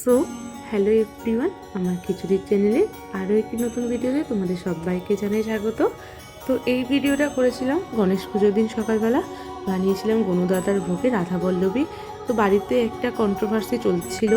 So, hello everyone, আমার খিচুড়ির চ্যানেলে আরও একটি নতুন ভিডিওতে তোমাদের সবাইকে জানাই স্বাগত। তো এই ভিডিওটা করেছিলাম গণেশ পুজোর দিন সকালবেলা। বানিয়েছিলাম গনুদাদার ভোগে রাধা বল্লভী। তো বাড়িতে একটা কন্ট্রোভার্সি চলছিল,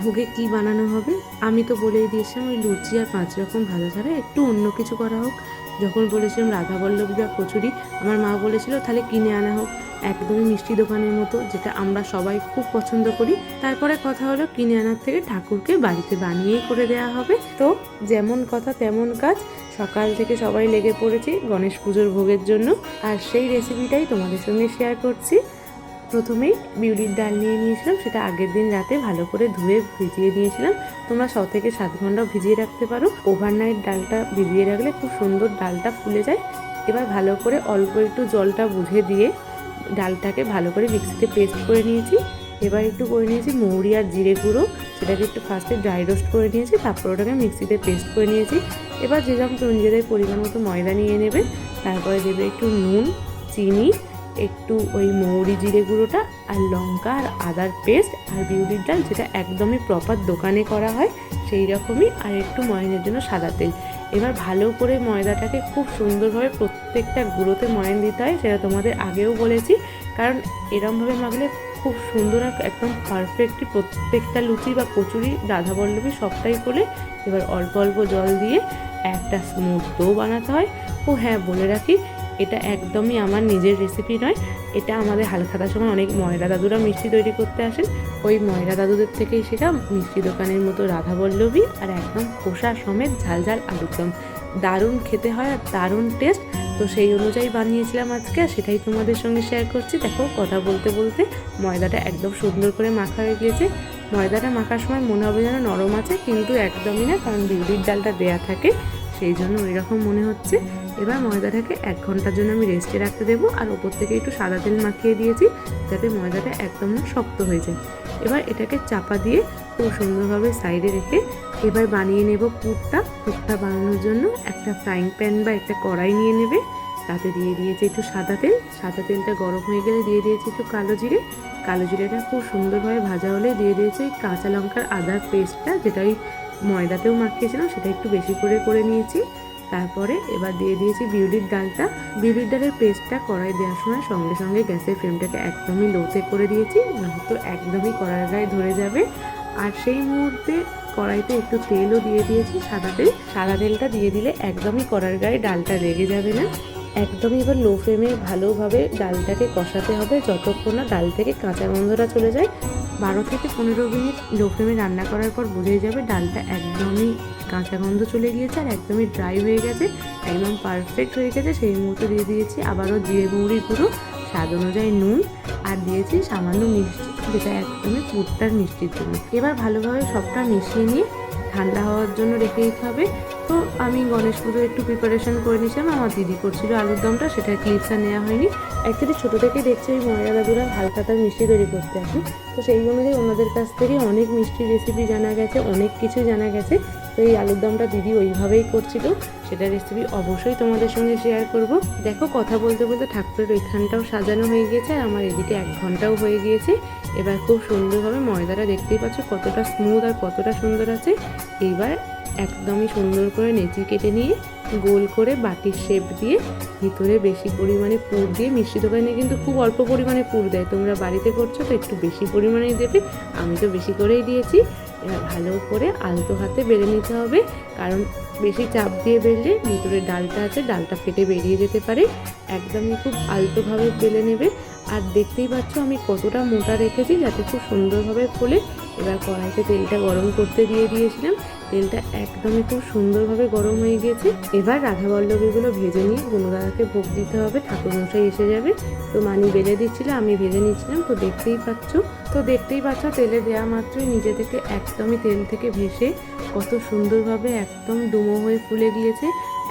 ভোগে কি বানানো হবে? আমি তো বলেই দিয়েছিলাম ওই লুচি আর পাঁচ রকম ভাজা ছাড়া একটু অন্য কিছু করা হোক। যখন বলেছিলাম রাধা বল্লভ যা কচুরি, আমার মা বলেছিল, তাহলে কিনে আনা হোক। একদমই মিষ্টি দোকানের মতো, যেটা আমরা সবাই খুব পছন্দ করি। তারপরে কথা হলো, কিনে আনার থেকে ঠাকুরকে বাড়িতে বানিয়েই করে দেওয়া হবে। তো যেমন কথা তেমন কাজ। সকাল থেকে সবাই লেগে পড়েছি গণেশ পুজোর ভোগের জন্য। আর সেই রেসিপিটাই তোমাদের সঙ্গে শেয়ার করছি। প্রথমেই বিউলির ডাল নিয়ে নিয়েছিলাম, সেটা আগের দিন রাতে ভালো করে ধুয়ে ভিজিয়ে দিয়েছিলাম। তোমরা ছ থেকে সাত ঘন্টাও ভিজিয়ে রাখতে পারো। ওভারনাইট ডালটা ভিজিয়ে রাখলে খুব সুন্দর ডালটা ফুলে যায়। এবার ভালো করে অল্প একটু জলটা বুঝে দিয়ে ডালটাকে ভালো করে মিক্সিতে পেস্ট করে নিয়েছি। এবার একটু করে নিয়েছি মৌরি আর জিরে গুঁড়ো। সেটাকে একটু ফার্স্টে ড্রাই রোস্ট করে নিয়েছি, তারপর ওটাকে মিক্সিতে পেস্ট করে নিয়েছি। এবার যে যেমন তুমি নিজেদের পরিমাণ মতো ময়দা নিয়ে নেবে, তারপরে দেবে একটু নুন, চিনি একটু ওই মৌরি জিরে গুঁড়োটা আর লঙ্কা আর আদার পেস্ট আর বিউলির ডাল যেটা একদমই প্রপার দোকানে করা হয়, সেই রকমই আর একটু ময়নের জন্য সাদা তেল। এবার ভালো করে ময়দাটাকে খুব সুন্দরভাবে প্রত্যেকটা গুঁড়োতে ময়ন দিতে হয়, সেটা তোমাদের আগেও বলেছি। কারণ এরমভাবে মাখলে খুব সুন্দর আর একদম পারফেক্টলি প্রত্যেকটা লুচি বা কচুরি রাধা বল্লভী সবটাই করে এবার অল্প অল্প জল দিয়ে একটা স্মুথ বানাতে হয়। ও হ্যাঁ বলে রাখি এটা একদমই আমার নিজের রেসিপি নয়। এটা আমাদের হালখাতার সময় অনেক ময়রা দাদুরা মিষ্টি তৈরি করতে আসেন। ওই ময়রা দাদুদের থেকেই শেখা মিষ্টি দোকানের মতো রাধা বল্লভী আর একদম খোসা সমেত ঝাল ঝাল আলুর দম। দারুণ খেতে হয় আর দারুণ টেস্ট তো সেই অনুযায়ী বানিয়েছিলাম আজকে আর সেটাই তোমাদের সঙ্গে শেয়ার করছি। দেখো কথা বলতে বলতে ময়দাটা একদম সুন্দর করে মাখা হয়ে গিয়েছে। ময়দাটা মাখার সময় মনে হবে যেন নরম আছে, কিন্তু একদমই না, কারণ বিউলির ডালটা দেয়া থাকে। সেই জন্য ওই রকম মনে হচ্ছে। এবার ময়দাটাকে এক ঘণ্টার জন্য আমি রেস্টে রাখতে দেবো আর ওপর থেকে একটু সাদা তেল মাখিয়ে দিয়েছি যাতে ময়দাটা একদম শক্ত হয়ে যায়। এবার এটাকে চাপা দিয়ে খুব সুন্দরভাবে সাইডে রেখে এবার বানিয়ে নেব পুরটা। পুরটা বানানোর জন্য একটা ফ্রাইং প্যান বা একটা কড়াই নিয়ে নেবে। তাতে দিয়ে দিয়েছি একটু সাদা তেল। সাদা তেলটা গরম হয়ে গেলে দিয়ে দিয়েছি একটু কালো জিরে। কালো জিরেটা খুব সুন্দরভাবে ভাজা হলে দিয়ে দিয়েছি কাঁচা লঙ্কার আদার পেস্টটা যেটা ওই ময়দাতেও মাখিয়েছিলাম, সেটা একটু বেশি করে করে নিয়েছি। তারপরে এবার দিয়ে দিয়েছি বিউলির ডালটা। বিউলির ডালের পেস্টটা কড়াই দেওয়ার সময় সঙ্গে সঙ্গে গ্যাসের ফ্লেমটাকে একদমই লোতে করে দিয়েছি নয়তো একদমই কড়ার গায়ে ধরে যাবে। আর সেই মুহূর্তে কড়াইতে একটু তেলও দিয়ে দিয়েছি সাদা তেল। সাদা তেলটা দিয়ে দিলে একদমই কড়ার গায়ে ডালটা লেগে যাবে না। একদমই এবার লো ফ্লেমে ভালোভাবে ডালটাকে কষাতে হবে। যতক্ষণ না ডাল থেকে কাঁচা গন্ধটা চলে যায়, বারো থেকে পনেরো মিনিট লো ফ্লেমে রান্না করার পর বুঝেই যাবে ডালটা একদমই কাঁচা গন্ধ চলে গিয়েছে আর একদমই ড্রাই হয়ে গেছে, একদম পারফেক্ট হয়ে গেছে। সেই মুহূর্তে দিয়ে দিয়েছি আবারও জিরে মৌরি গুঁড়ো, স্বাদ অনুযায়ী নুন আর দিয়েছি সামান্য মিষ্টি, যেটা একদমই পুরটার মিষ্টির জন্য। এবার ভালোভাবে সবটা মিশিয়ে নিয়ে ঠান্ডা হওয়ার জন্য রেখে দিতে হবে। তো আমি গণেশ পুজোর একটু প্রিপারেশন করে নিয়েছিলাম। আমার দিদি করছিল আলুর দমটা, সেটা ক্লিপস নেওয়া হয়নি। অ্যাকচুয়ালি ছোটো থেকে দেখছি ওই ময়রা দাদুরা হালকাতার মিষ্টি তৈরি করতে আসে। তো সেই অনুযায়ী ওনাদের কাছ থেকে অনেক মিষ্টি রেসিপি জানা গেছে, অনেক কিছু জানা গেছে। তো এই আলুর দমটা দিদি ওইভাবেই করছিল। সেটা রেসিপি অবশ্যই তোমাদের সঙ্গে শেয়ার করব। দেখো কথা বলতে বলতে ঠাকুরের ওইখানটাও সাজানো হয়ে গিয়েছে আর আমার এদিকে এক ঘন্টাও হয়ে গিয়েছে। এবার খুব সুন্দরভাবে ময়দাটা দেখতেই পাচ্ছ কতটা স্মুথ আর কতটা সুন্দর আছে। এইবার একদমই সুন্দর করে নেচি কেটে নিয়ে গোল করে বাটির শেপ দিয়ে ভিতরে বেশি পরিমাণে পুর দিয়ে মিষ্টি দোকানে কিন্তু খুব অল্প পরিমাণে পুর দেয়। তোমরা বাড়িতে করছ তো একটু বেশি পরিমাণেই দেবে। আমি তো বেশি করেই দিয়েছি। এবার ভালো করে আলতো হাতে বেড়ে নিতে হবে। কারণ বেশি চাপ দিয়ে বেললে ভিতরে ডালটা আছে, ডালটা ফেটে বেরিয়ে যেতে পারে। একদমই খুব আলতোভাবে বেলে নেবে। আর দেখতেই পাচ্ছ আমি কতটা মোটা রেখেছি যাতে খুব সুন্দরভাবে ফোলে এবার কড়াইতে তেলটা গরম করতে দিয়ে দিয়েছিলাম। তেলটা একদমই খুব সুন্দরভাবে গরম হয়ে গিয়েছে। এবার রাধা বল্লভীগুলো ভেজে নিয়ে গুণদাদাকে ভোগ দিতে হবে। ঠাকুরমশাই এসে যাবে। তো মানি বেলে দিচ্ছিল, আমি ভেজে নিচ্ছিলাম। তো দেখতেই পাচ্ছ, তো দেখতেই পাচ্ছ, তেলে দেওয়া মাত্রই নিজে থেকে একদমই তেল থেকে ভেসে কত সুন্দরভাবে একদম ডুমো হয়ে ফুলে গিয়েছে।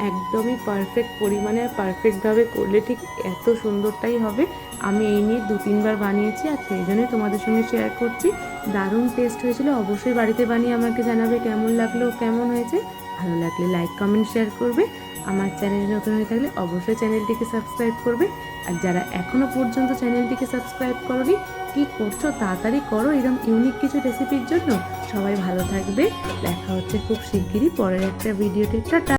একদমই পারফেক্ট পরিমাণে আর পারফেক্টভাবে করলে ঠিক এত সুন্দরটাই হবে। আমি এই নিয়ে দু তিনবার বানিয়েছি আর সেই জন্যই তোমাদের সঙ্গে শেয়ার করছি। দারুণ টেস্ট হয়েছিল। অবশ্যই বাড়িতে বানিয়ে আমাকে জানাবে কেমন লাগল, কেমন হয়েছে। ভালো লাগলে লাইক কমেন্ট শেয়ার করবে। আমার চ্যানেলে নতুন হয়ে থাকলে অবশ্যই চ্যানেলটিকে সাবস্ক্রাইব করবে। আর যারা এখনও পর্যন্ত চ্যানেলটিকে সাবস্ক্রাইব করনি, কি করছ তাড়াতাড়ি করো এরকম ইউনিক কিছু রেসিপির জন্য। সবাই ভালো থাকবে। দেখা হচ্ছে খুব শিগগিরই। পরের একটা ভিডিওতে টাটা!